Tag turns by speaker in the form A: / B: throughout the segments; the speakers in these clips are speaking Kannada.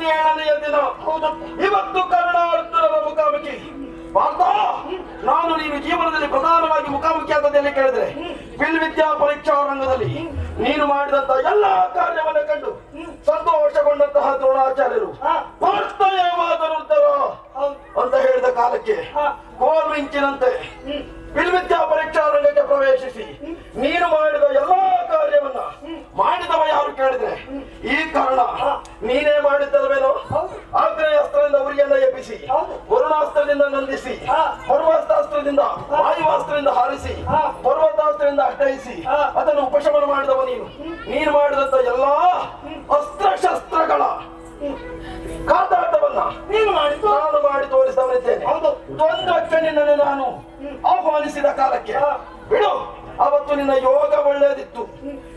A: ಹದಿನೇಳನೆಯ ದಿನ.
B: ಹೌದು.
A: ಇವತ್ತು ಕರುಣಾರ್ಜುನರ ಮುಖಾಮುಖಿ. ವಾರ್ತಾ ನಾನು ನೀನು ಜೀವನದಲ್ಲಿ ಪ್ರಧಾನವಾಗಿ ಮುಖಾಮುಖಿ ಆದದ್ದೆಲ್ಲ ಕೇಳಿದ್ರೆ? ವಿದ್ಯಾ ಪರೀಕ್ಷಾ ರಂಗದಲ್ಲಿ. ನೀನು ಮಾಡಿದಂತಹ ಎಲ್ಲ ಕಾರ್ಯವನ್ನು ಕಂಡು ಸಂತೋಷಗೊಂಡಂತಹ ದ್ರೋಣಾಚಾರ್ಯರು. ಅಂತ ಹೇಳಿದ ಕಾಲಕ್ಕೆ
B: ಆ, ಹ್ಮ್,
A: ಪರೀಕ್ಷಾ ರಂಗಕ್ಕೆ ಪ್ರವೇಶಿಸಿ ನೀನು ಮಾಡಿದ ಎಲ್ಲಾ ಕಾರ್ಯವನ್ನ ಮಾಡಿದವ ಯಾರು ಕೇಳಿದ್ರೆ ಈ ಕಾರಣ ನೀನೇ ಮಾಡಿದ್ದಲ್ವೇನೋ
B: ಆಗ್ನೇಯ
A: ಅಸ್ತ್ರದಿಂದ ಉರಿಯನ್ನ ಎಬ್ಬಿಸಿ. ವರುಣಾಸ್ತ್ರದಿಂದ ನಂದಿಸಿ. ಪರ್ವತಾಸ್ತ್ರದಿಂದ ವಾಯುವಾಸ್ತ್ರದಿಂದ ಹಾರಿಸಿ. ಪರ್ವತಾಸ್ತ್ರದಿಂದ ಅಡ್ಡಯಿಸಿ
B: ಹಾ.
A: ಅದನ್ನು ಉಪಶಮನ ಮಾಡಿದವ ನೀನು ನೀನು ಮಾಡಿದಂತ ಎಲ್ಲಾ ಅಸ್ತ್ರಶಸ್ತ್ರಗಳ
B: ಶಸ್ತ್ರಗಳ
A: ಕಾದಾಟವನ್ನ
B: ನೀನು ಮಾಡಿ
A: ನಾನು ಮಾಡಿ ತೋರಿಸವನಿದ್ದೇನೆ
B: ಹೌದು
A: ದ್ವಂದ್ವಕ್ಕೆ ನಿನ್ನನ್ನು ನಾನು ಆಹ್ವಾನಿಸಿದ ಕಾಲಕ್ಕೆ ಬಿಡು ಅವತ್ತು ನಿನ್ನ ಯೋಗ ಒಳ್ಳೆಯದಿತ್ತು.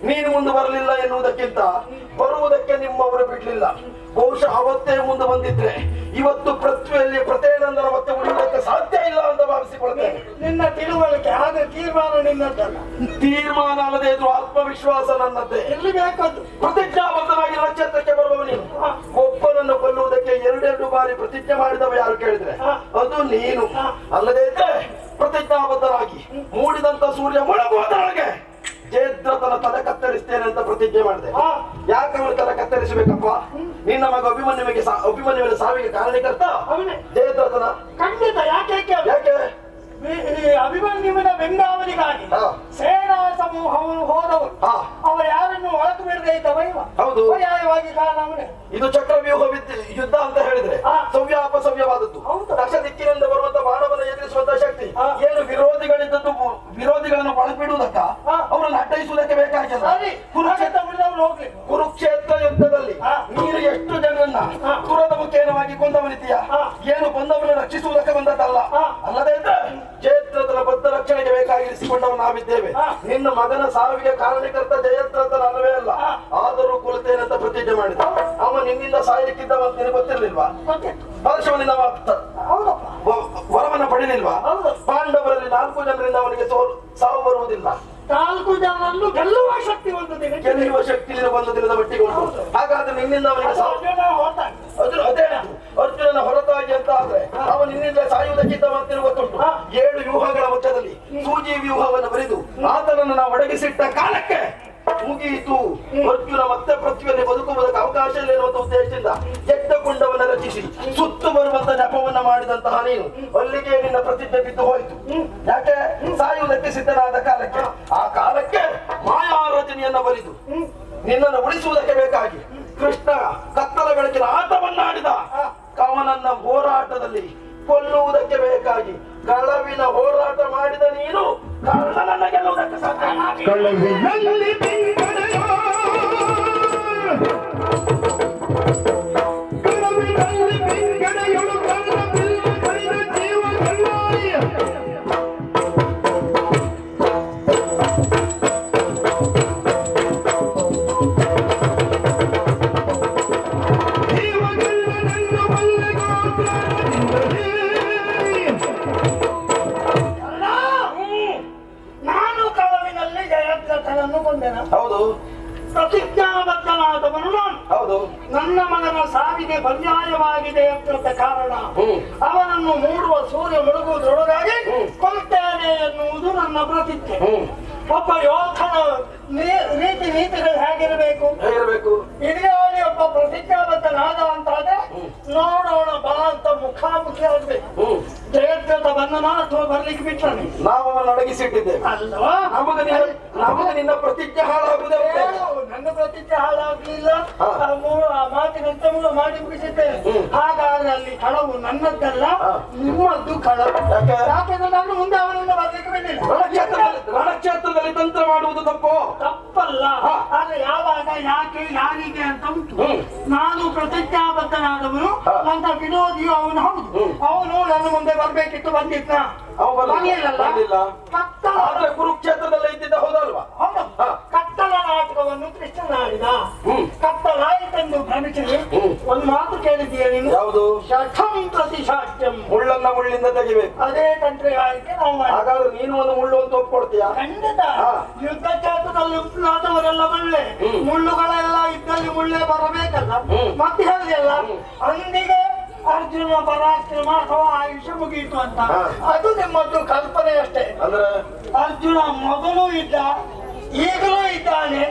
A: ನೀನು ಮುಂದೆ ಬರಲಿಲ್ಲ ಎನ್ನುವುದಕ್ಕಿಂತ ಬರುವುದಕ್ಕೆ ನಿಮ್ಮವರು ಬಿಡ್ಲಿಲ್ಲ. ಬಹುಶಃ ಅವತ್ತೇ ಮುಂದೆ ಬಂದಿದ್ರೆ ಇವತ್ತು ಪೃಥ್ವಿಯಲ್ಲಿ ಪ್ರತೇನಂದನ ಮತ್ತೆ ಉಳಿಯುವುದಕ್ಕೆ ಸಾಧ್ಯ ಇಲ್ಲ ಅಂತ ಭಾವಿಸಿಕೊಳ್ತೇನೆ
B: ನಿನ್ನ ತಿಳುವಳಿಕೆ ಆಗ ತೀರ್ಮಾನ ನಿನ್ನದ್ದಲ್ಲ
A: ತೀರ್ಮಾನ ಅಲ್ಲದೆ ಇದು ಆತ್ಮವಿಶ್ವಾಸ ನನ್ನದ್ದೇ.
B: ಎಲ್ಲಿ ಬೇಕದ್ದು?
A: ಪ್ರತಿಜ್ಞಾಬದ್ಧವಾಗಿ ನಕ್ಷತ್ರಕ್ಕೆ ಬರುವ ನೀನು. ಒಬ್ಬನನ್ನು ಕೊಲ್ಲುವುದಕ್ಕೆ ಎರಡೆರಡು ಬಾರಿ ಪ್ರತಿಜ್ಞೆ ಮಾಡಿದವ ಯಾರು ಕೇಳಿದ್ರೆ? ಅದು ನೀನು
B: ಹಾ.
A: ಅಲ್ಲದೆ ಇದ್ರೆ ಪ್ರತಿಜ್ಞಾಬದ್ಧರಾಗಿ ಮೂಡಿದಂತ ಸೂರ್ಯ ಮುಳುಗುವುದರೊಳಗೆ ಜಯದ್ರಥನ ತಲೆ ಕತ್ತರಿಸ್ತೇನೆ ಅಂತ ಪ್ರತಿಜ್ಞೆ ಮಾಡಿದೆ. ಯಾಕೆ ಅವನು ತಲೆ ಕತ್ತರಿಸಬೇಕಪ್ಪ? ನಿನ್ನ ಮಗ ಅಭಿಮನ್ಯುವಿಗೆ ಅಭಿಮನ್ಯುವಿನ ಸಾವಿಗೆ ಕಾರಣೀಕರ್ತ? ಜಯದ್ರಥನ?
B: ಖಂಡಿತ. ಯಾಕೆ
A: ಯಾಕೆ
B: ಅಭಿಮನ್ಯುವಿನ ಬೆಂಗಾವಲಿಗಾಗಿ. ಸೇನಾ ಸಮೂಹವನ್ನು ಹೋದವರು ಅವರು ಯಾರನ್ನು ಒಳಕು ಬಿಡದೆ ಇದ್ದವ
A: ಹೌದು.
B: ಪರ್ಯಾಯವಾಗಿ ಕಾರಣ ಅವನೇ.
A: ಇದು ಚಕ್ರವ್ಯೂಹ ಯುದ್ಧ ಅಂತ ಹೇಳಿದ್ರೆ. ಸವ್ಯ ಅಪಸವ್ಯವಾದದ್ದು ದಕ್ಷ ದಿಕ್ಕಿನಿಂದ ಬರುವಂತ ಬಾಣವನ್ನು ಎದುರಿಸುವಂತ ಶಕ್ತಿ
B: ಹಾ.
A: ಏನು ವಿರೋಧಿಗಳಿದ್ದದ್ದು ವಿರೋಧಿಗಳನ್ನು
B: ಬಳಬಿಡುವುದಕ್ಕ.
A: ಅವರನ್ನು ಅಡ್ಡಯಿಸುವುದಕ್ಕೆ ಬೇಕಾಗಿಲ್ಲ ಕುರುಕ್ಷೇತ್ರ ಯುದ್ಧದಲ್ಲಿ ನೀರು ಎಷ್ಟು ಜನರನ್ನ ಕುರದ ಮುಖೇನವಾಗಿ ಕೊಂದವನಿದ್ದೀಯ ಏನು ಬಂದವರನ್ನು ರಕ್ಷಿಸುವುದಕ್ಕೆ ಬಂದದ್ದಲ್ಲ. ಅಲ್ಲದೆ ಜಯದ್ರಥನ ಬದ್ಧ ರಕ್ಷಣೆಗೆ ಬೇಕಾಗಿರಿಸಿಕೊಂಡವ ನಾವಿದ್ದೇವೆ. ನಿನ್ನ ಮಗನ ಸಾವಿಗೆ ಕಾರಣಕರ್ತ ಜಯದ್ರಥನ ಅಲ್ಲವೇ ಅಲ್ಲ. ಆದರೂ ಕೊಲ್ತೇನೆ ಅಂತ ಪ್ರತಿಜ್ಞೆ ಮಾಡಿದ ಅವ ನಿನ್ನಿಂದ ಸಾಯಲಿಕ್ಕಿದ್ದವ ಅಂತ ನಿನಗೆ ಗೊತ್ತಿರ್ಲಿಲ್ವಾ? ಪರಶವನಿಂದ
B: ಹೌದಪ್ಪ
A: ವ- ವರವನ್ನ ಪಡಿಲಿಲ್ವಾ
B: ಹೌದು.
A: ಪಾಂಡವರಲ್ಲಿ ನಾಲ್ಕು ಜನರಿಂದ ಅವನಿಗೆ ಸೋಲು ಸಾವು ಬರುವುದಿಲ್ಲ
B: ನಾಲ್ಕು ಜನರನ್ನು ಗೆಲ್ಲುವ ಶಕ್ತಿ ಒಂದು ದಿನ
A: ಗೆಲ್ಲುವ ಬಂದು ದಿನದ ಮಟ್ಟಿಗೆ ಉಂಟು. ಹಾಗಾದ್ರೆ ನಿನ್ನಿಂದ ಅವನಿಗೆ
B: ಅರ್ಜುನ
A: ಅರ್ಜುನ ಅದೇ ಅರ್ಜುನನ ಹೊರತಾಗಿ ಅಂತ ಆದ್ರೆ ಅವನು ನಿನ್ನಿಂದ ಸಾಯುವುದಕ್ಕಿಂತ ಗೊತ್ತುಂಟು ಏಳು ವ್ಯೂಹಗಳ ಮಧ್ಯದಲ್ಲಿ ಸೂಜಿ ವ್ಯೂಹವನ್ನು ಬರೆದು ಆತನನ್ನು ನಾವು ಒಡಗಿಸಿಟ್ಟ ಕಾಲಕ್ಕೆ ಮುಗಿಯಿತು. ಅರ್ಜುನ ಮತ್ತೆ ಪೃಥ್ವಿಯಲ್ಲಿ ಬದುಕುವುದಕ್ಕೆ ಅವಕಾಶ ಇಲ್ಲ ಎನ್ನುವಂತ ಉದ್ದೇಶದಿಂದ ಎದ್ದಕೊಂಡವನ್ನ ರಚಿಸಿ ಸುತ್ತು ಬರುವಂತ ಜಪವನ್ನ ಮಾಡಿದಂತಹ ನೀನು. ಅಲ್ಲಿಗೆ ನಿನ್ನ ಪ್ರತಿಜ್ಞೆ ಬಿದ್ದು ಹೋಯಿತು. ಯಾಕೆ? ಸಾಯುವುದಕ್ಕೆ ಸಿದ್ಧನಾದ ಕಾಲಕ್ಕೆ. ಆ ಕಾಲಕ್ಕೆ ಮಾಯಾ ರಚನೆಯನ್ನ ಬರಿದು ನಿನ್ನನ್ನು ಉಳಿಸುವುದಕ್ಕೆ ಬೇಕಾಗಿ ಕೃಷ್ಣ ಕತ್ತಲ ಬೆಳಕಿನ ಆಟವನ್ನಾಡಿದ ಕವನನ್ನ ಹೋರಾಟದಲ್ಲಿ ಕೊಲ್ಲುವುದಕ್ಕೆ ಬೇಕಾಗಿ ಕಳವಿನ ಹೋರಾಟ ಮಾಡಿದ ನೀನು ಕಳ್ಳನನ್ನ ಗೆಲ್ಲುವುದಕ್ಕೆ ಸಾಧ್ಯ
B: ಮಗನ ಬಂಜಾಯವಾಗಿದೆ ಅಂತ ಕಾರಣ. ಅವನನ್ನು ಮೂಡುವ ಸೂರ್ಯ ಮುಳುಗುವುದರೊಳಗಾಗಿ. ಕೊಲ್ತೇನೆ ಎನ್ನುವುದು ನನ್ನ ಪ್ರತಿಜ್ಞೆ ಒಬ್ಬ ಯೋಧನ ನೀ- ರೀತಿ ನೀತಿಗಳು ಹೇಗಿರಬೇಕು?
A: ಹೇಗಿರಬೇಕು?
B: ಹಿರಿಯಾಳಿ ಒಬ್ಬ ಪ್ರತಿಜ್ಞಾಬದ್ಧನಾದ ಅಂತಾದ್ರೆ ನೋಡೋಣ ಬಾ ಅಂತ ಮುಖಾಮುಖಿ ಆಗ್ಬೇಕು. ಜಯದ್ರಥ ಬಂದನ ಅಥವಾ ಬರ್ಲಿಕ್ಕೆ ಬಿಟ್ಟನೆ.
A: ನಾವು ಅವನು ಅಡಗಿಸಿಟ್ಟಿದ್ದೇವೆ.
B: ಅಲ್ವಾ?
A: ನಮಗ ನಿನ್ನ ನಮಗ ನಿನ್ನ ಪ್ರತಿಜ್ಞೆ ಹಾಳಾಗುವುದೇ
B: ಏನು, ನನ್ನ ಪ್ರತಿಜ್ಞೆ ಹಾಳಾಗ್ಲಿಲ್ಲ. ಮಾತಿನಂತೆ ಮೂಲ ಮಾಡಿ ಮುಗಿಸಿದ್ದೇನೆ. ಹಾಗಾದ್ರೆ ಅಲ್ಲಿ ಕಳವು ನನ್ನದ್ದಲ್ಲ. ನಿಮ್ಮದ್ದು ಕಳವು.
A: ಯಾಕೆ?
B: ಯಾಕೆಂದ್ರೆ ನಾನು ಮುಂದೆ ಅವನನ್ನು ಬರ್ಲಿಕ್ಕೆ
A: ತಂತ್ರ ಮಾಡುವುದು ತಪ್ಪು?
B: ತಪ್ಪಲ್ಲ. ಆದ್ರೆ ಯಾವಾಗ ಯಾಕೆ ಯಾರಿಗೆ ಅಂತ ಉಂಟು. ನಾನು ಪ್ರತಿಜ್ಞಾಬದ್ಧನಾದವನು ಅಂತ ವಿನೋದಿಯು ಅವನು. ಹೌದು. ಅವನು ನನ್ನ ಮುಂದೆ ಬರ್ಬೇಕಿತ್ತು ಬಂದಿದ್ದ. ಕತ್ತಲ
A: ಕುರುಕ್ಷೇತ್ರದಲ್ಲೇ ಇದ್ದಿದ್ದ ಹೌದಲ್ವಾ?
B: ಹೌದು
A: ಹಾ.
B: ಕತ್ತಲ ನಾಟಕವನ್ನು ಕೃಷ್ಣನ ಆಡಿದ
A: ಹ್ಮ್. ಹ್ಮ್.
B: ಒಂದು ಮಾತು ಕೇಳಿದೀಯ ನೀನು?
A: ಯಾವುದು?
B: ಶಠಂ ಪ್ರತಿ ಶಾಠ್ಯಂ
A: ಮುಳ್ಳನ್ನ ಮುಳ್ಳಿಂದ ತೆಗಿಬೇಕು.
B: ಅದೇ ತಂತ್ರಗಾರಿಕೆ ನಾವು ಮಾಡಿ
A: ಹಾಗಾದ್ರೆ ನೀನು ಒಂದು ಮುಳ್ಳು ಅಂತ ಒಪ್ಕೊಳ್ತೀಯಾ
B: ಖಂಡಿತ. ಯುದ್ಧ ಕ್ಷೇತ್ರದಲ್ಲಿ ಉಪನಾದವರೆಲ್ಲ ಮುಳ್ಳೆ. ಮುಳ್ಳುಗಳೆಲ್ಲ ಇದ್ದಲ್ಲಿ ಮುಳ್ಳೆ ಬರಬೇಕಲ್ಲ. ಮತ್ತೆ ಹೇಳಿದೆಯಲ್ಲ ಅಂದಿಗೆ ಅರ್ಜುನ ಪರಾಕ್ರಮ ಅಥವಾ ಆಯುಷ್ಯ ಮುಗಿಯಿತು ಅಂತ. ಅದು ನಿಮ್ಮದು ಕಲ್ಪನೆ ಅಷ್ಟೇ.
A: ಅಂದ್ರೆ?
B: ಅರ್ಜುನ ಮೊದಲು ಇದ್ದ ಈಗಲೂ ಇದ್ದಾನೆ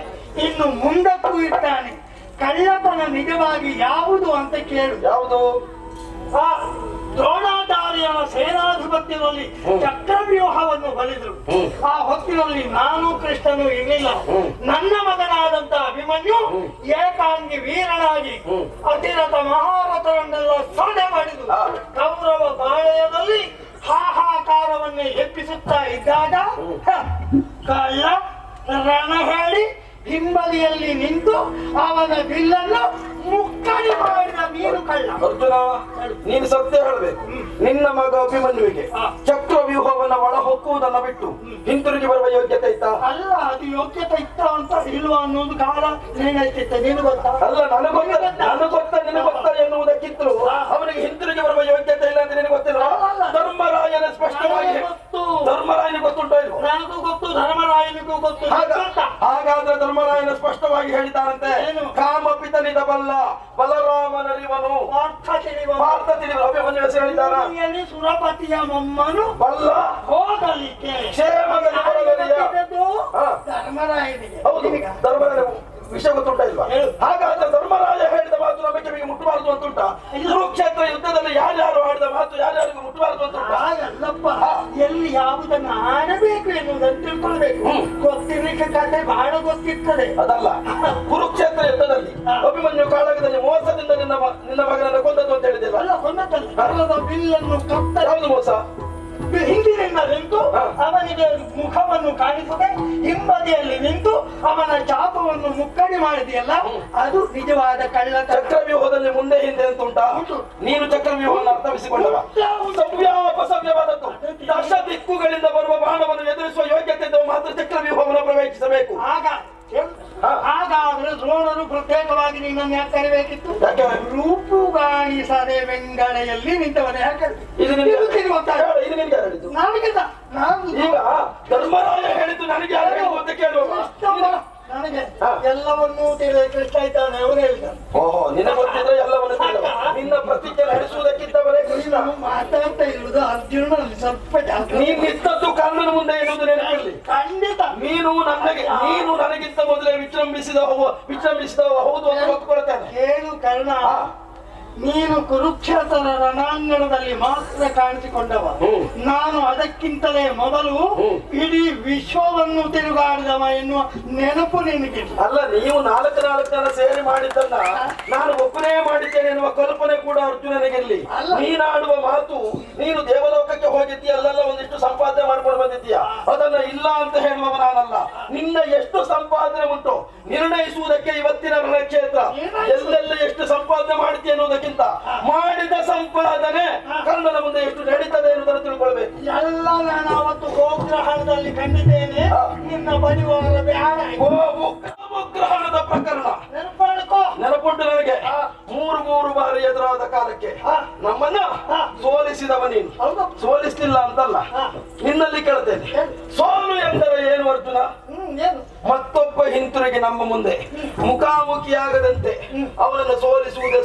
B: ಇನ್ನು ಮುಂದಕ್ಕೂ ಇದ್ದಾನೆ ಕಳ್ಳತನ ನಿಜವಾಗಿ ಯಾವುದು ಅಂತ ಕೇಳು.
A: ಯಾವುದು?
B: ಆ ದ್ರೋಣಾಚಾರ್ಯನ ಸೇನಾಧಿಪತ್ಯದಲ್ಲಿ ಚಕ್ರವ್ಯೂಹವನ್ನು ಬಲಿದ್ರು. ಆ ಹೊತ್ತಿನಲ್ಲಿ ನಾನು ಕೃಷ್ಣನು ಇರಲಿಲ್ಲ ನನ್ನ ಮಗನಾದಂತ ಅಭಿಮನ್ಯು ಏಕಾಂಗಿ ವೀರನಾಗಿ. ಅತಿರಥ ಮಹಾರಥರನ್ನೆಲ್ಲ ಸೊಡೆ
A: ಮಾಡಿದ್ರು.
B: ಕೌರವ ಪಾಳೆಯದಲ್ಲಿ ಹಾಹಾಕಾರವನ್ನೇ ಎಬ್ಬಿಸುತ್ತಾ ಇದ್ದಾಗ. ಕಳ್ಳ ರಣ ಹೇಳಿ ಹಿಂಬದಿಯಲ್ಲಿ ನಿಂತು ಅವನ ಬಿಲ್ಲನ್ನು ಮಾಡಿದ ಮೀನು ಕಳ್ಳ.
A: ಅರ್ಜುನ ನೀನು ಸತ್ಯ ಹೇಳಬೇಕು. ನಿನ್ನ ಮಗ ಅಭಿಮನ್ಯುವಿಗೆ ಚಕ್ರ ವ್ಯೂಹವನ್ನ ಒಳ ಹೊಕ್ಕುವುದನ್ನ ಬಿಟ್ಟು ಹಿಂತಿರುಗಿ ಬರುವ ಯೋಗ್ಯತೆ ಇತ್ತ?
B: ಅಲ್ಲ ಅದು ಯೋಗ್ಯತೆ ಇತ್ತ ಅಂತ ಇಲ್ವಾ ಅನ್ನೋದು ಕಾಲ ನೀನೈತಿತ್ತ ನೀನು ಗೊತ್ತಾ?
A: ಅಲ್ಲ ನನಗೆ ಗೊತ್ತ ನನಗೆ ಗೊತ್ತ? ನಿನಗೆ ಗೊತ್ತ ಎನ್ನುವುದಕ್ಕಿಂತಲೂ. ಅವನಿಗೆ ಹಿಂತಿರುಗಿ ಬರುವ ಯೋಗ್ಯತೆ ಇಲ್ಲ ಅಂತ ನಿನಗೆ ಗೊತ್ತಿಲ್ಲ. ಧರ್ಮರಾಯನ ಸ್ಪಷ್ಟವಾಗಿ ಧರ್ಮರಾಯನ ಗೊತ್ತುಂಟೋ
B: ನನಗೂ ಗೊತ್ತು ಧರ್ಮರಾಯನಿಗೂ ಗೊತ್ತು.
A: ಹಾಗ ಹಾಗಾದ್ರೆ ಧರ್ಮರಾಯನ ಸ್ಪಷ್ಟವಾಗಿ ಹೇಳಿದ್ದಾನಂತೆ
B: ಏನು?
A: ಬಲರಾಮನರಿವನು.
B: ಅರ್ಥ ತಿಳಿವ
A: ಭಾರತ ತಿಳಿವರು ಅಭಿಮನ್ಯು
B: ಭೂಮಿಯಲ್ಲಿ ಸುರಪತಿಯ ಮೊಮ್ಮನು
A: ಬಲ್ಲ.
B: ಹೋಗಲಿಕ್ಕೆ.
A: ಕ್ಷೇಮದಲ್ಲಿ ಬರಲಿದೆಯಾ?
B: ಧರ್ಮರಾಯನಿಗೆ.
A: ಹೌದು.
B: ನಿನಗ?
A: ವಿಷಯ ಗೊತ್ತುಂಟ ಇಲ್ವಾ. ಹಾಗಾದ್ರೆ ಧರ್ಮರಾಯ ಹೇಳಿದ ಮಾತು ನಮ್ಮ ಕಿವಿಗೆ ಮುಟ್ಟಬಾರದು ಅಂತುಂಟ. ಕುರುಕ್ಷೇತ್ರ ಯುದ್ಧದಲ್ಲಿ ಯಾರ್ಯಾರು ಆಡಿದ ಮಾತು ಯಾರ್ಯಾರಿಗೂ ಮುಟ್ಟಬಾರದು ಅಂತುಂಟ?
B: ಅಲ್ಲಪ್ಪ ಎಲ್ಲಿ ಯಾವುದನ್ನ ಆಡಬೇಕು ಎನ್ನುವುದನ್ನು ತಿಳ್ಕೊಳ್ಬೇಕು. ಗೊತ್ತಿರಲಿಕ್ಕೆ ಕತೆ ಬಹಳ ಗೊತ್ತಿರ್ತದೆ.
A: ಅದಲ್ಲ. ಕುರುಕ್ಷೇತ್ರ ಯುದ್ಧದಲ್ಲಿ
B: ಹಾ.
A: ಅಭಿಮನ್ಯು ಕಾಳಗದಲ್ಲಿ ಮೋಸದಿಂದ ನಿನ್ನ ನಿನ್ನ ಮಗನನ್ನು ಕೊಂದದ್ದು ಅಂತ ಹೇಳಿದಿಲ್ಲ
B: ಅಲ್ಲ ಕೊಂದದ್ದಲ್ಲ. ಬಿಲ್ಲನ್ನು ಕಪ್ಪ
A: ಹೌದು ಮೋಸ.
B: ಹಿಂದಿನಿಂದ ನಿಂತು ಅವನಿಗೆ ಮುಖವನ್ನು ಕಾಣಿಸದೆ ಹಿಂಬದಿಯಲ್ಲಿ ನಿಂತು ಅವನ ಚಾಪವನ್ನು ಮುಕ್ಕಡಿ ಮಾಡಿದೆಯಲ್ಲ ಅದು ನಿಜವಾದ ಕಳ್ಳ
A: ಚಕ್ರವ್ಯೂಹದಲ್ಲಿ ಮುಂದೆ ಹಿಂದೆ ಅಂತ ಉಂಟಾ. ನೀನು ಚಕ್ರವ್ಯೂಹವನ್ನು ಅರ್ಥವಿಸಿಕೊಂಡವ? ಸವ್ಯಾಪಸವ್ಯವಾದದ್ದು. ದಶ ದಿಕ್ಕುಗಳಿಂದ ಬರುವ ಬಾಣವನ್ನು ಎದುರಿಸುವ ಯೋಗ್ಯತೆ ಮಾತ್ರ ಚಕ್ರವ್ಯೂಹವನ್ನು ಪ್ರವೇಶಿಸಬೇಕು.
B: ಆಗ. ಹಾಗಾದ್ರೆ ದ್ರೋಣರು ಪ್ರತ್ಯೇಕವಾಗಿ ನಿನ್ನನ್ನು ಯಾಕೆ ಕರಿಬೇಕಿತ್ತು? ರೂಪುಗಾಣಿಸದೆ ಬೆಂಗಳೆಯಲ್ಲಿ ನಿಂತವನೇ ಯಾಕೆ?
A: ನಿನಗೆ ಈಗ ಧರ್ಮರಾಯ ಹೇಳಿದ್ದು ನನಗೆ ಅಂತ ಕೇಳುವ.
B: ನನಗೆ ಎಲ್ಲವನ್ನೂ ತಿಳಿದ ಕೃಷ್ಣ ಇದ್ದಾನೆ ಅವನು ಹೇಳ್ತಾನೆ
A: ಓಹೋ ನಿನಗೆ ಗೊತ್ತಿದ್ರೆ ಎಲ್ಲವನ್ನು. ನಿನ್ನ ಪ್ರತಿಜ್ಞೆ ನಡೆಸುವುದಕ್ಕಿಂತವರೇ ಕೃಷ್ಣ.
B: ಮಾತಾಡ್ತಾ ಇರುವುದು ಅರ್ಜುನ ಸ್ವಲ್ಪ ಜಾಸ್ತಿ
A: ನೀನ್ ನಿಂತದ್ದು ಕಾನೂನು ಮುಂದೆ ಇರುವುದು ನೀನು ನನಗೆ ನೀನು ನನಗಿಂತ ಮೊದಲೇ ವಿಜೃಂಭಿಸಿದ ವಿಜೃಂಭಿಸಿದ ಹೌದು ಅಂತ
B: ಕೇಳು ಕರ್ಣ. ನೀನು ಕುರುಕ್ಷೇತ್ರ ರಣಾಂಗಣದಲ್ಲಿ ಮಾತ್ರ ಕಾಣಿಸಿಕೊಂಡವ. ನಾನು ಅದಕ್ಕಿಂತಲೇ ಮೊದಲು. ಇಡೀ ವಿಶ್ವವನ್ನು ತಿರುಗಾಡಿದವ ಎನ್ನುವ ನೆನಪು ನಿನಗೆ
A: ಅಲ್ಲ ನೀವು ನಾಲ್ಕು ನಾಲ್ಕು ಜನ ಸೇರಿ ಮಾಡಿದ್ದನ್ನ ನಾನು ಒಬ್ಬನೇ ಮಾಡಿದ್ದೇನೆ ಎನ್ನುವ ಕಲ್ಪನೆ ಕೂಡ ಅರ್ಜುನನಿಗಿರ್ಲಿ
B: ಅಲ್ಲ.
A: ನೀನಾಡುವ ಮಾತು ನೀನು ದೇವಲೋಕಕ್ಕೆ ಹೋಗಿದ್ದೀಯ ಅಲ್ಲೆಲ್ಲ ಒಂದಿಷ್ಟು ಸಂಪಾದನೆ ಮಾಡ್ಕೊಂಡು ಬಂದಿದ್ದೀಯ? ಅದನ್ನ ಇಲ್ಲ ಅಂತ ಹೇಳುವವ ನಾನಲ್ಲ. ನಿನ್ನ ಎಷ್ಟು ಸಂಪಾದನೆ ಅನ್ನೋದಕ್ಕಿಂತ ಮಾಡಿದ ಸಂಪಾದನೆ ಕನ್ನಡ ಮುಂದೆ ಎಷ್ಟು ನಡೀತದೆ ಎನ್ನುವುದನ್ನು ತಿಳ್ಕೊಳ್ಬೇಕು.
B: ಎಲ್ಲ ನಾನು ಅವತ್ತು ಗೋಗ್ರಹಣದಲ್ಲಿ ಕಂಡಿದ್ದೇನೆ. ನಿನ್ನ ಬಡಿವಾರ ಬೇಡ.
A: ಗೋವು ಗ್ರಹಣದ ಪ್ರಕರಣ.
B: ನೆನಪಾಡ್ಕೋ.
A: ನೆನಪುಂಟು ನನಗೆ. ಮೂರು ಮೂರು ಬಾರಿ ಎದುರಾದ ಕಾಲಕ್ಕೆ. ನಮ್ಮನ್ನ. ಸೋಲಿಸಿದವ ನೀನು. ಸೋಲಿಸ್ಲಿಲ್ಲ ಅಂತಲ್ಲ? ನಿನ್ನಲ್ಲಿ ಕೇಳ್ತೇನೆ. ಸೋಲು ಎಂದರೆ ಏನು ಅರ್ಜುನ? ಮತ್ತೊಬ್ಬ ಹಿಂತಿರುಗಿ ನಮ್ಮ ಮುಂದೆ. ಮುಖಾಮುಖಿಯಾಗದಂತೆ ಅವರನ್ನು ಸೋಲಿಸುವುದೇ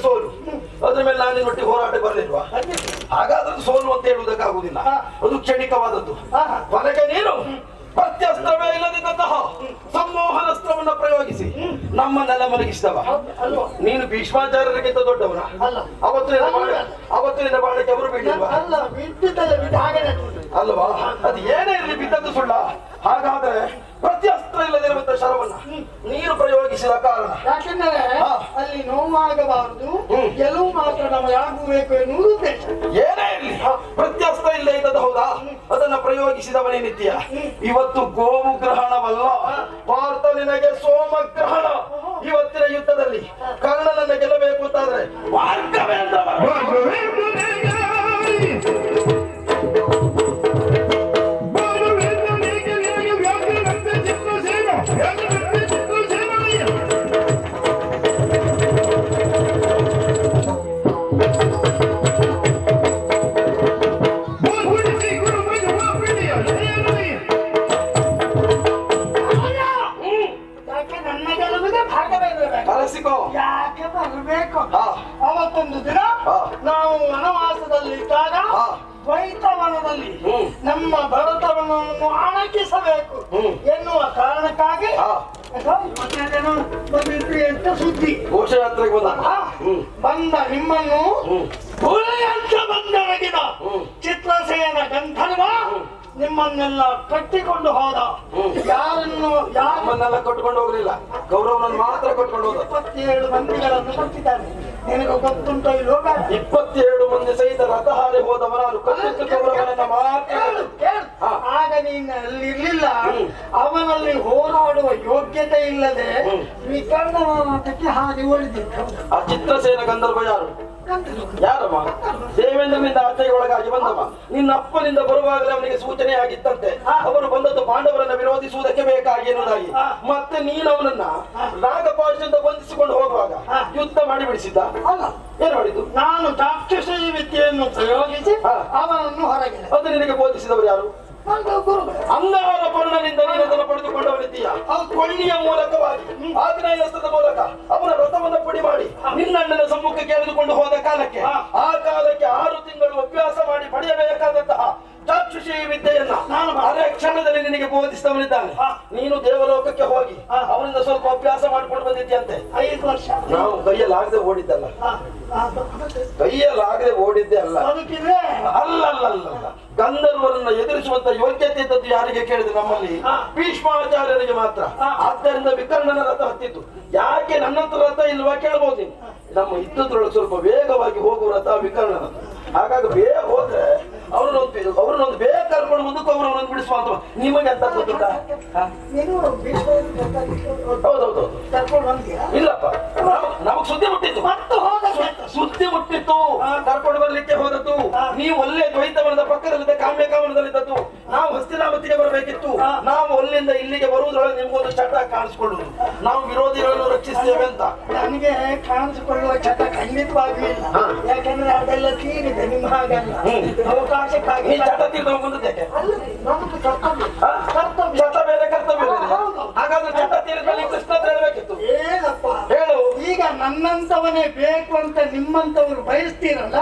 A: ಮೇಲೆ ಹೋರಾಟ ಬರಲಿಲ್ವಾ ಹಾಗಾದ್ರೂ ಸೋಲು ಅಂತ ಹೇಳುವುದಕ್ಕಾಗುವುದಿಲ್ಲ. ಅದು ಕ್ಷಣಿಕವಾದದ್ದು. ಕೊನೆಗೆ ನೀನು ಪ್ರತ್ಯಸ್ತ್ರವೇ ಇಲ್ಲದಿದ್ದಂತಹ ಸಂಮೋಹನಸ್ತ್ರವನ್ನ ಪ್ರಯೋಗಿಸಿ ನಮ್ಮ ನೆಲ ಮಲಗಿಸಿದವ ನೀನು ಭೀಷ್ಮಾಚಾರ್ಯರಿಗಿಂತ ದೊಡ್ಡವನ
B: ಅಲ್ಲ.
A: ಅವತ್ತು ಅವತ್ತು ನಿನ್ನ ಬಾಳಕ್ಕೆ ಅವರು
B: ಬಿಟ್ಟಿಲ್ವಾ.
A: ಅಲ್ವಾ ಅದು ಏನೇ ಇರಲಿ ಬಿದ್ದದ್ದು ಸುಳ್ಳ ಹಾಗಾದ್ರೆ ಪ್ರತ್ಯಸ್ತ್ರ ಇಲ್ಲದಿರುವಂತಹ ಶರವನ್ನ ನೀರು ಪ್ರಯೋಗಿಸಿದ ಕಾರಣ.
B: ಯಾಕೆಂದರೆ ಅಲ್ಲಿ ನೋವಾಗಬಾರದು. ಗೆಲುವು ಮಾತ್ರ ನಮಗೆ ಆಗಬೇಕು ಎನ್ನುವುದು ಉದ್ದೇಶ.
A: ಏನೇ ಇರಲಿ. ಪ್ರತ್ಯಸ್ತ್ರ ಇಲ್ಲ ಇದ್ದದ್ದು ಹೌದಾ? ಅದನ್ನ ಪ್ರಯೋಗಿಸಿದವನೇ ನಿತ್ಯ. ಇವತ್ತು ಗೋವು ಗ್ರಹಣವಲ್ಲ. ಪಾರ್ಥ ನಿನಗೆ
B: ಯುದ್ಧವನ್ನು ಅಣಕಿಸಬೇಕು
A: ಆಣಕಿಸಬೇಕು
B: ಎನ್ನುವ ಕಾರಣಕ್ಕಾಗಿ ಎಂತ? ಸುದ್ದಿ.
A: ಘೋಷಯಾತ್ರೆಗೆ ಬಂದ?
B: ಬಂದ ನಿಮ್ಮನ್ನು ಅಂತ ಬಂದೊಳಗಿದ
A: ಹ್ಮ್.
B: ಚಿತ್ರಸೇನ ಗಂಧರ್ವ ನಿಮ್ಮನ್ನೆಲ್ಲ ಕಟ್ಟಿಕೊಂಡು ಹೋದ. ಯಾರನ್ನು ಯಾರನ್ನೆಲ್ಲ
A: ಕಟ್ಟಿಕೊಂಡು ಕಟ್ಕೊಂಡು ಹೋಗ್ಲಿಲ್ಲ. ಗೌರವನನ್ನು ಮಾತ್ರ ಕಟ್ಕೊಂಡು ಹೋದ.
B: ಇಪ್ಪತ್ತೇಳು ಮಂದಿಗಳನ್ನು ಕೊಟ್ಟಿದ್ದಾನೆ ನಿನಗೆ ಗೊತ್ತುಂಟ ಈ ಲೋಕ?
A: ಇಪ್ಪತ್ತೇಳು ಮಂದಿ ಸಹಿತ ರಥ ಹಾರಿ ಹೋದವ ನಾನು ಕಟ್ಟಿಟ್ಟು ಗೌರವನನ್ನ ಮಾತ್ರ
B: ಕೇಳು, ಕೇಳು. ಆಗ ನೀನು ಅಲ್ಲಿ
A: ಇರ್ಲಿಲ್ಲ.
B: ಅವನಲ್ಲಿ ಹೋರಾಡುವ ಯೋಗ್ಯತೆ ಇಲ್ಲದೆ ವಿಕರ್ಣಕ್ಕೆ ಹಾಗೆ ಉಳಿದಿತ್ತು
A: ಆ ಚಿತ್ರಸೇನ ಗಂಧರ್ವ ಯಾರು? ಯಾರಮ್ಮ? ದೇವೇಂದ್ರನಿಂದ ಆಚೆಗೆ ಒಳಗಾಗಿ ಬಂದವ. ನಿನ್ನ ಅಪ್ಪನಿಂದ ಬರುವಾಗಲೇ ಅವನಿಗೆ ಸೂಚನೆ ಆಗಿತ್ತಂತೆ. ಅವರು ಬಂದದ್ದು ಪಾಂಡವರನ್ನ ವಿರೋಧಿಸುವುದಕ್ಕೆ ಬೇಕಾಗಿ ಎನ್ನುವುದಾಗಿ. ಮತ್ತೆ ನೀನು ಅವನನ್ನ ನಾಗಪಾಶದಿಂದ ಬಂಧಿಸಿಕೊಂಡು ಹೋಗುವಾಗ ಯುದ್ಧ ಮಾಡಿ ಬಿಡಿಸಿದ್ದ
B: ಅಲ್ಲ
A: ಏನ್
B: ನಾನು ಚಾಕ್ಷುಷ ವಿದ್ಯೆಯನ್ನು ಪ್ರಯೋಗಿಸಿ ಅವನನ್ನು ಹೊರಗೆ
A: ಅದು ನಿನಗೆ ಬೋಧಿಸಿದವರು ಯಾರು? ಅಂಗಾರ ಪರ್ಣನಿಂದ ನೀನು ಅದನ್ನು ಪಡೆದುಕೊಂಡವನಿದ್ದೀಯ ಕೊಳ್ಳಿಯ ಮೂಲಕವಾಗಿ ಆಗ್ನೇಯಸ್ತದ ಮೂಲಕ ಅವನ ರಥವನ್ನು ಪುಡಿ ಮಾಡಿ ನಿನ್ನಣ್ಣನ ಸಮ್ಮುಖಕ್ಕೆ ಎಳೆದುಕೊಂಡು ಹೋದ ಕಾಲಕ್ಕೆ. ಆ ಕಾಲಕ್ಕೆ ಆರು ತಿಂಗಳು ಅಭ್ಯಾಸ ಮಾಡಿ ಪಡೆಯಬೇಕಾದಂತಹ ಚಾಕ್ಷುಷಿ ವಿದ್ಯೆಯನ್ನ
B: ನಾನು
A: ಅರೆ ಕ್ಷಣದಲ್ಲಿ ನಿನಗೆ ಬೋಧಿಸಿದವನಿದ್ದಾನೆ. ನೀನು ದೇವಲೋಕಕ್ಕೆ ಹೋಗಿ
B: ಅವರಿಂದ
A: ಅವನಿಂದ ಸ್ವಲ್ಪ ಅಭ್ಯಾಸ ಮಾಡ್ಕೊಂಡು ಬಂದಿದ್ಯಂತೆ.
B: ಐದು ವರ್ಷ.
A: ನಾವು ಕೈಯಲ್ಲಾಗದೆ ಓಡಿದ್ದಲ್ಲ. ಕೈಯಲ್ಲಾಗದೆ ಓಡಿದ್ದೆ ಅಲ್ಲ.
B: ಅಲ್ಲ
A: ಅಲ್ಲಲ್ಲಲ್ಲ ಗಂಧರ್ವರನ್ನ ಎದುರಿಸುವಂತ ಯೋಗ್ಯತೆ ಇದ್ದದ್ದು ಯಾರಿಗೆ ಕೇಳಿದ್ರೆ ನಮ್ಮಲ್ಲಿ. ಭೀಷ್ಮಾಚಾರ್ಯರಿಗೆ ಮಾತ್ರ. ಆದ್ದರಿಂದ ವಿಕರ್ಣನ ರಥ ಹತ್ತಿತ್ತು ಯಾಕೆ ನನ್ನಂತ ರಥ ಇಲ್ವಾ ಕೇಳಬಹುದು ನೀನು? ನಮ್ಮ ಇದ್ದದ್ರೊಳಗೆ ಸ್ವಲ್ಪ ವೇಗವಾಗಿ ಹೋಗುವ ರಥ ವಿಕರ್ಣನ. ಹಾಗಾಗಿ ಬೇಗ ಹೋದ್ರೆ ಅವ್ರನ್ನೊಂದು ಅವ್ರನ್ನೊಂದು ಬೇಗ ಕರ್ಕೊಂಡು ಮುಂದಕ್ಕೆ ಅವ್ರನ್ನೊಂದು ಬಿಡಿಸುವಂತ ನಿಮಗೆ ಅಂತ?
B: ನೀನು
A: ಹೌದೌದು ಇಲ್ಲಪ್ಪ ನಮಗ್- ಸುದ್ದಿ ಮುಟ್ಟಿತ್ತು ಸುದ್ದಿ ಮುಟ್ಟಿತ್ತು. ಕರ್ಕೊಂಡು ಬರ್ಲಿಕ್ಕೆ ಹೋದದ್ದು. ನೀವು ಒಳ್ಳೆ ದ್ವೈತವನದ ಪಕ್ಕದಲ್ಲಿದ್ದ ಕಾಮ್ಯ ಕಾಮನದಲ್ಲಿದ್ದದ್ದು ನಾವು ಹಸ್ತಿನಾವತಿಗೆ ಬರಬೇಕಿತ್ತು. ನಾವು ಅಲ್ಲಿಂದ ಇಲ್ಲಿಗೆ ಬರುವುದರೊಳಗೆ ನಿಮ್ಗೊಂದು ಚಟ ಕಾಣಿಸ್ಕೊಳ್ಳುದು ನಾವು ವಿರೋಧಿಗಳನ್ನು ರಕ್ಷಿಸ್ತೇವೆ ಅಂತ.
B: ನನಗೆ ಕಾಣಿಸಿಕೊಳ್ಳುವ ಚಟ ಖಂಡಿತವಾಗಿ ಇಲ್ಲ. ಯಾಕಂದ್ರೆ ಅದೆಲ್ಲ ತೀರಿದೆ ನಿಮ್ಮ ಹಾಗಲ್ಲ. ಅವಕಾಶಕ್ಕಾಗಿ
A: ಚಟ ಮುಂದಕ್ಕೆ.
B: ಅಲ್ಲ, ನಮ್ದು ಕರ್ತವ್ಯ? ಕರ್ತವ್ಯ.
A: ಚಟ ಬೇರೆ ಕರ್ತವ್ಯ. ಹಾಗಾದ್ರೆ ಚಟ ತೀರಿದ ಮೇಲೆ ಕೃಷ್ಣ ಅಂತ
B: ಏನಪ್ಪ
A: ಹೇಳು.
B: ಈಗ ನನ್ನಂತವನೇ ಬೇಕು ಅಂತ ನಿಮ್ಮಂತವ್ರು ಬಯಸ್ತೀರಲ್ಲ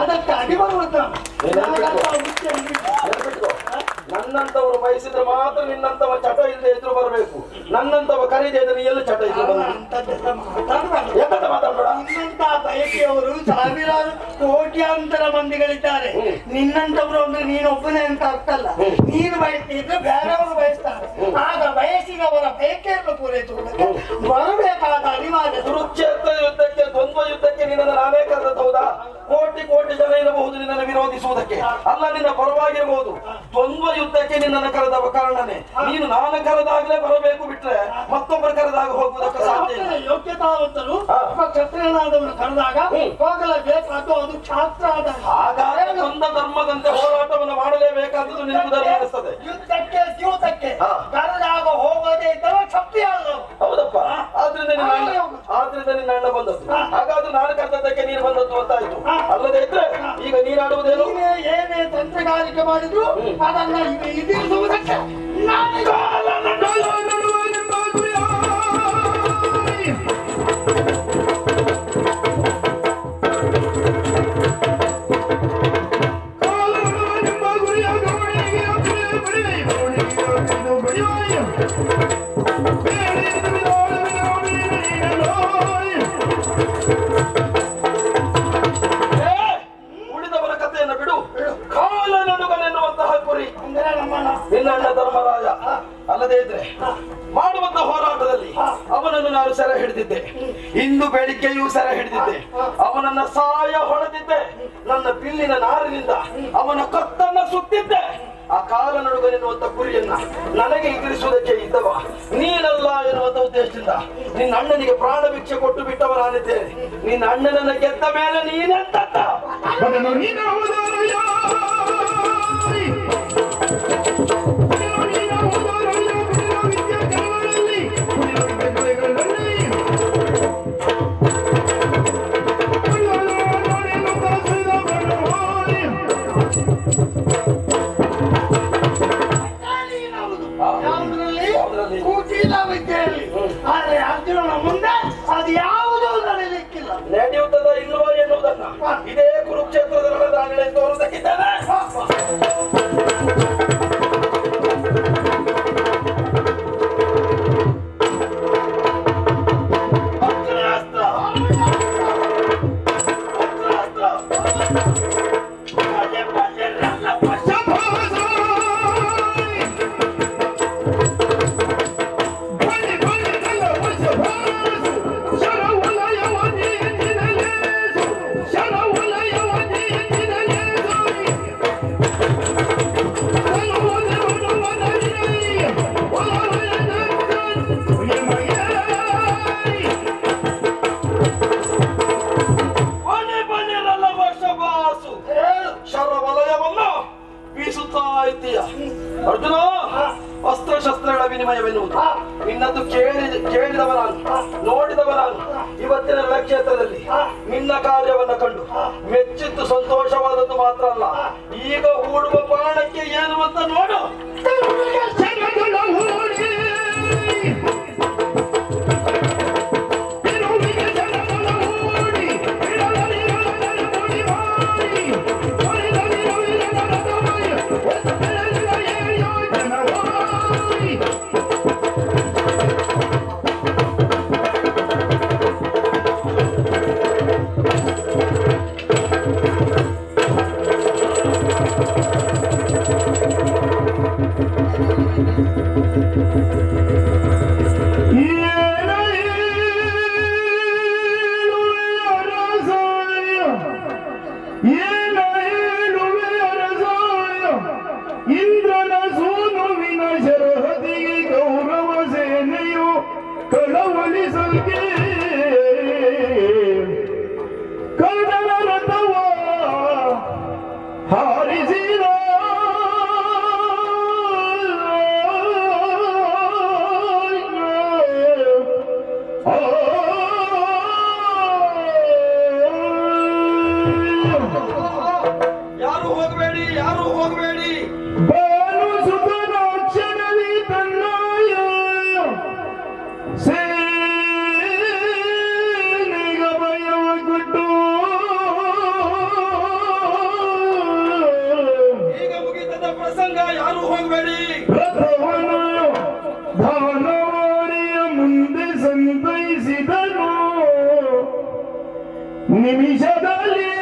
B: ಅದಕ್ಕೆ ಅಡಿಬರುವುದು
A: ನೀನ್. ನನ್ನಂತವರು ಬಯಸಿದ್ರೆ ಮಾತ್ರ ನಿನ್ನಂತವ ಚಟ ಇಲ್ಲದೆ ಎದುರು ಬರಬೇಕು. ನನ್ನಂತವ ಕರೀದೆ ಇದ್ರೆ ಎಲ್ಲ ಚಟ ಇದ್ರು ಮಾತಾಡಬೇಡ?
B: ನಿನ್ನಂತ ಬಯಕೆಯವರು ಸಾವಿರಾರು ಕೋಟ್ಯಾಂತರ ಮಂದಿಗಳಿದ್ದಾರೆ. ನಿನ್ನಂತವರು ಅಂದ್ರೆ ನೀನೊಬ್ಬನೇ ಅಂತ
A: ಅರ್ಥಲ್ಲ.
B: ನೀನು ಬಯಸ್ತಿದ್ರೆ ಬೇರೆಯವರು ಬಯಸ್ತಾರೆ. ಆಗ ಬಯಸಿದವರ ಬಯಕೆಯನ್ನು ಪೂರೈಸುವುದಕ್ಕೆ ಬರಬೇಕಾದ ಅನಿವಾರ್ಯ
A: ಕುರುಕ್ಷೇತ್ರ ಯುದ್ಧಕ್ಕೆ ದ್ವಂದ್ವ ಯುದ್ಧಕ್ಕೆ ನಿನ್ನನ್ನು ನಾನೇ ಕರೆದ ಹೌದಾ? ಕೋಟಿ ಕೋಟಿ ಜನ ಇರಬಹುದು ನಿನ್ನನ್ನು ವಿರೋಧಿಸುವುದಕ್ಕೆ. ಅಲ್ಲ ನಿನ್ನ ಪರವಾಗಿರಬಹುದು. ದ್ವಂದ್ವ ಯುದ್ಧಕ್ಕೆ ನಿನ್ನನ್ನು ಕರೆದವ ಕಾರಣನೇ. ನೀನು ನಾನು ಕರೆದಾಗಲೇ ಬರಬೇಕು ಬಿಟ್ರೆ ಮತ್ತೊಬ್ಬರು ಕರೆದಾಗ ಹೋಗುವುದಕ್ಕೆ ಸಾಧ್ಯ
B: ಯೋಗ್ಯತಾವಂತರು ಕ್ಷತ್ರಿಯನಾದವನು ಕರೆದಾಗ. ಹೋಗಲೇಬೇಕಾದ್ದು ಅದು ಆದಾಗ.
A: ಹಾಗಾದ್ರೆ ಒಂದ ಧರ್ಮದಂತೆ ಹೋರಾಟವನ್ನು ಮಾಡಲೇಬೇಕಾದದ್ದು ನಿನಗೂ ಧರ್ಮ ಅನಿಸ್ತದೆ.
B: ಯುದ್ಧಕ್ಕೆ ಜೀವತಕ್ಕೆ. ಕರೆದಾಗ ಹೋಗೋದೇ ಇದ್ದವ ಕ್ಷತ್ರಿಯ
A: ಹೌದಪ್ಪ. ಆದ್ರಿಂದ ನಿನ್ನ ಆದ್ರಿಂದ ನಿನ್ನ ಅಣ್ಣ ಬಂದದ್ದು. ಈಗ
B: ಏನೇ ತಂತ್ರಗಾರಿಕೆ ಮಾಡಿದ್ರು ಅದನ್ನ ನಾನೀಗ
A: ನಿನ್ನ ಅಣ್ಣನಿಗೆ ಪ್ರಾಣ ಭಿಕ್ಷೆ ಕೊಟ್ಟು ಬಿಟ್ಟವ ನಾನಿದ್ದೇನೆ ನಿನ್ನ ಅಣ್ಣನನ್ನ ಗೆದ್ದ ಮೇಲೆ ನೀನೆಂತ
B: ಯಾವುದ್ರಲ್ಲಿ
A: porque ಪ್ರಸಂಗ ಯಾರು ಹೋಗಬೇಡಿ.
C: ರಥವನು ದಾನವಾರಿಯ ಮುಂದೆ ಸಂತೈಸಿದನು. ನಿಮಿಷದಲ್ಲಿ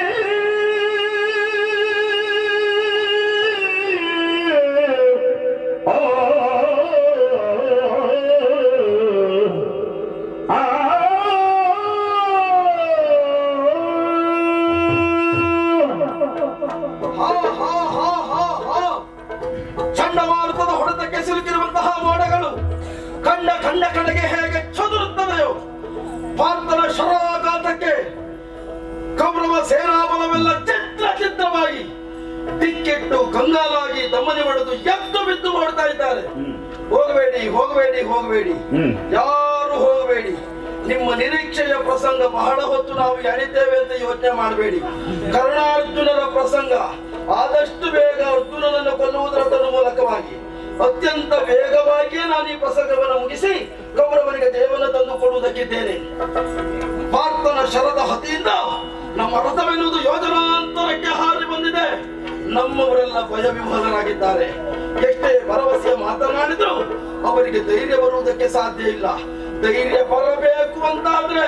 A: ಕಂಡ ಕಡೆಗೆ ಹೇಗೆ ಚದುರುತ್ತದೆಯೋ? ಭಾರತದ ಶರಾಘಾತಕ್ಕೆ ಕೌರವ ಸೇನಾಬಲವೆಲ್ಲ ಚಿತ್ರ ಚಿತ್ರವಾಗಿ ದಿಕ್ಕಿಟ್ಟು ಕಂಗಾಲಾಗಿ ದಮನೆ ಹೊಡೆದು ಎದ್ದು ಬಿದ್ದು ಮಾಡ್ತಾ ಇದ್ದಾರೆ. ಹೋಗಬೇಡಿ ಹೋಗಬೇಡಿ ಹೋಗಬೇಡಿ. ಯಾರು ಹೋಗಬೇಡಿ. ನಿಮ್ಮ ನಿರೀಕ್ಷೆಯ ಪ್ರಸಂಗ ಬಹಳ ಹೊತ್ತು ನಾವು ಎಣಿತೇವೆ ಅಂತ ಯೋಚನೆ ಮಾಡಬೇಡಿ. ಕರ್ಣಾರ್ಜುನರ ಪ್ರಸಂಗ ಆದಷ್ಟು ಬೇಗ ಅರ್ಜುನನನ್ನು ಕೊಲ್ಲುವುದರ ಮೂಲಕವಾಗಿ. ಅತ್ಯಂತ ವೇಗವಾಗಿಯೇ ನಾನು ಈ ಪ್ರಸಂಗವನ್ನು ಮುಗಿಸಿ ಗೌರವನಿಗೆ ದೇವನ ತಂದು ಕೊಡುವುದಕ್ಕಿದ್ದೇನೆ. ಪಾರ್ಥನ ಶರದ ಹತಿಯಿಂದ ನಮ್ಮ ರಥವೆನ್ನುವುದು ಯೋಜನಾಂತರಕ್ಕೆ ಹಾರಿ ಬಂದಿದೆ. ನಮ್ಮವರೆಲ್ಲ ಭಯ ವಿಭಾಗರಾಗಿದ್ದಾರೆ ಎಷ್ಟೇ ಭರವಸೆ ಮಾತನಾಡಿದ್ರು ಅವರಿಗೆ ಧೈರ್ಯ ಬರುವುದಕ್ಕೆ ಸಾಧ್ಯ ಇಲ್ಲ. ಧೈರ್ಯ ಬರಬೇಕು ಅಂತಾದ್ರೆ